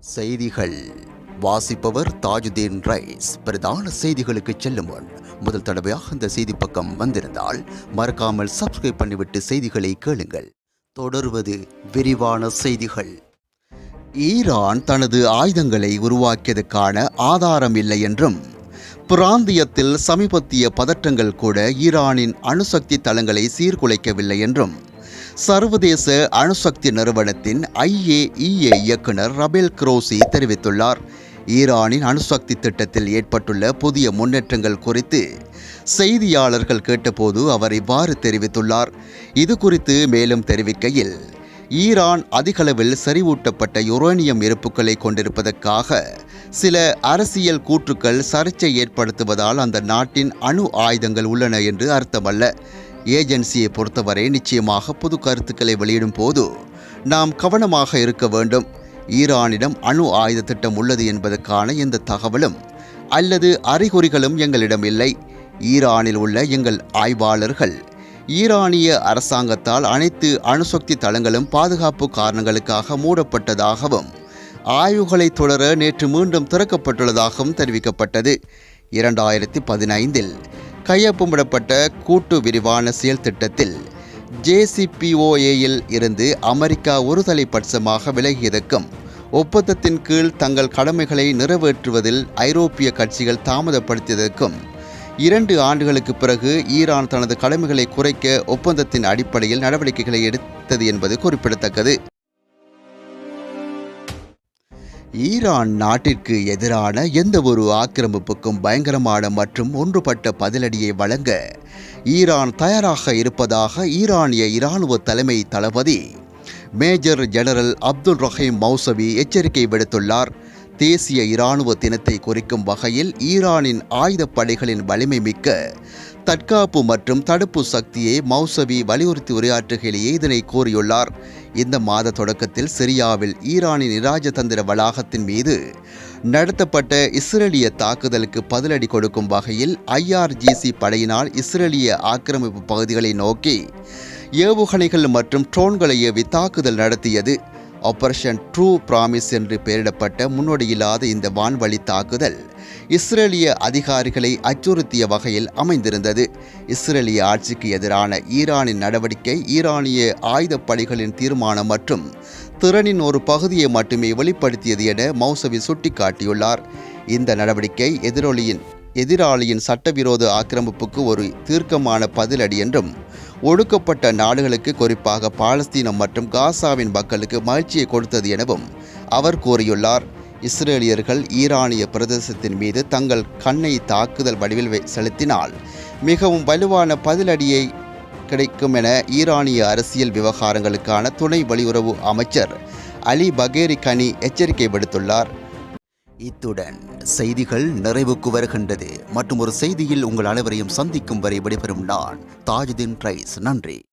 செய்திகள். வாசிப்பவர் தாஜுதீன் ரைஸ். பிரதான செய்திகளுக்கு செல்லும் முன் முதல் தடவையாக இந்த செய்தி பக்கம் வந்திருந்தால் மறக்காமல் சப்ஸ்கிரைப் பண்ணிவிட்டு செய்திகளை கேளுங்கள். தொடர்வது விரிவான செய்திகள். ஈரான் தனது ஆயுதங்களை உருவாக்கியதற்கான ஆதாரம் இல்லை என்றும் பிராந்தியத்தில் சமீபத்திய பதற்றங்கள் கூட ஈரானின் அணுசக்தி தளங்களை சீர்குலைக்கவில்லை என்றும் சர்வதேச அணுசக்தி நிறுவனத்தின் ஐஏஇஏ இயக்குனர் ரபேல் குரோசி தெரிவித்துள்ளார். ஈரானின் அணுசக்தி திட்டத்தில் ஏற்பட்டுள்ள புதிய முன்னேற்றங்கள் குறித்து செய்தியாளர்கள் கேட்டபோது அவர் இவ்வாறு தெரிவித்துள்ளார். இது குறித்து மேலும் தெரிவிக்கையில் ஈரான் அதிகளவில் செறிவூட்டப்பட்ட யுரேனியம் இருப்புக்களை கொண்டிருப்பதற்காக சில அரசியல் கூற்றுக்கள் சர்ச்சை ஏற்படுத்துவதால் அந்த நாட்டின் அணு ஆயுதங்கள் உள்ளன என்று அர்த்தமல்ல. ஏஜென்சியை பொறுத்தவரை நிச்சயமாக புது கருத்துக்களை வெளியிடும் போது நாம் கவனமாக இருக்க வேண்டும். ஈரானிடம் அணு ஆயுத திட்டம் உள்ளது என்பதற்கான எந்த தகவலும் அல்லது அறிகுறிகளும் எங்களிடம் இல்லை. ஈரானில் உள்ள எங்கள் ஆய்வாளர்கள் ஈரானிய அரசாங்கத்தால் அனைத்து அணுசக்தி தளங்களும் பாதுகாப்பு காரணங்களுக்காக மூடப்பட்டதாகவும் ஆய்வுகளை தொடர நேற்று மீண்டும் திறக்கப்பட்டுள்ளதாகவும் தெரிவிக்கப்பட்டது. இரண்டாயிரத்தி பதினைந்தில் கையொப்பமிடப்பட்ட கூட்டு விரிவான செயல் திட்டத்தில் ஜேசிபிஓஏயில் இருந்து அமெரிக்கா ஒருதலைப்பட்சமாக விலகியதற்கும் ஒப்பந்தத்தின் கீழ் தங்கள் கடமைகளை நிறைவேற்றுவதில் ஐரோப்பிய கட்சிகள் தாமதப்படுத்தியதற்கும் இரண்டு ஆண்டுகளுக்கு பிறகு ஈரான் தனது கடமைகளை குறைக்க ஒப்பந்தத்தின் அடிப்படையில் நடவடிக்கைகளை எடுத்தது என்பது குறிப்பிடத்தக்கது. ஈரான் நாட்டிற்கு எதிரான எந்த ஒரு ஆக்கிரமிப்புக்கும் பயங்கரமான மற்றும் ஒன்றுபட்ட பதிலடியை வழங்க ஈரான் தயாராக இருப்பதாக ஈரானிய இராணுவ தலைமை தளபதி major general Abdul Rahim Mousavi எச்சரிக்கை விடுத்துள்ளார். தேசிய இராணுவ தினத்தை குறிக்கும் வகையில் ஈரானின் ஆயுதப்படைகளின் வலிமை மிக்க தற்காப்பு மற்றும் தடுப்பு சக்தியை மௌசவி வலியுறுத்தி உரையாற்றுகையிலேயே இதனை கூறியுள்ளார். இந்த மாத தொடக்கத்தில் சிரியாவில் ஈரானின் இராஜதந்திர வளாகத்தின் மீது நடத்தப்பட்ட இஸ்ரேலிய தாக்குதலுக்கு பதிலடி கொடுக்கும் வகையில் ஐஆர்ஜிசி படையினால் இஸ்ரேலிய ஆக்கிரமிப்பு பகுதிகளை நோக்கி ஏவுகணைகள் மற்றும் ட்ரோன்களை ஏவி தாக்குதல் நடத்தியது. ஆபரேஷன் ட்ரூ பிராமிஸ் என்று பெயரிடப்பட்ட முன்னோடியில்லாத இந்த வான்வழி தாக்குதல் இஸ்ரேலிய அதிகாரிகளை அச்சுறுத்திய வகையில் அமைந்திருந்தது. இஸ்ரேலிய ஆட்சிக்கு எதிரான ஈரானின் நடவடிக்கை ஈரானிய ஆயுதப்படைகளின் தீர்மானம் மற்றும் திறனின் ஒரு பகுதியை மட்டுமே வெளிப்படுத்தியது என மௌசவி சுட்டிக்காட்டியுள்ளார். இந்த நடவடிக்கை எதிரொலியின் எதிராளியின் சட்டவிரோத ஆக்கிரமிப்புக்கு ஒரு தீர்க்கமான பதிலடி என்றும் ஒடுக்கப்பட்ட நாடுகளுக்கு குறிப்பாக பாலஸ்தீனம் மற்றும் காசாவின் மக்களுக்கு மகிழ்ச்சியை கொடுத்தது எனவும் அவர் கூறியுள்ளார். இஸ்ரேலியர்கள் ஈரானிய பிரதேசத்தின் மீது தங்கள் கண்ணை தாக்குதல் வடிவில் செலுத்தினால் மிகவும் வலுவான பதிலடியை கிடைக்கும் என ஈரானிய அரசியல் விவகாரங்களுக்கான துணை வெளியுறவு அமைச்சர் அலி பகேரி கனி எச்சரிக்கை விடுத்துள்ளார். இத்துடன் செய்திகள் நிறைவுக்கு வருகின்றது. மற்றும் ஒரு செய்தியில் உங்கள் அனைவரையும் சந்திக்கும் வரை விடைபெறும் நான் தாஜுதீன் ரைஸ் நன்றி.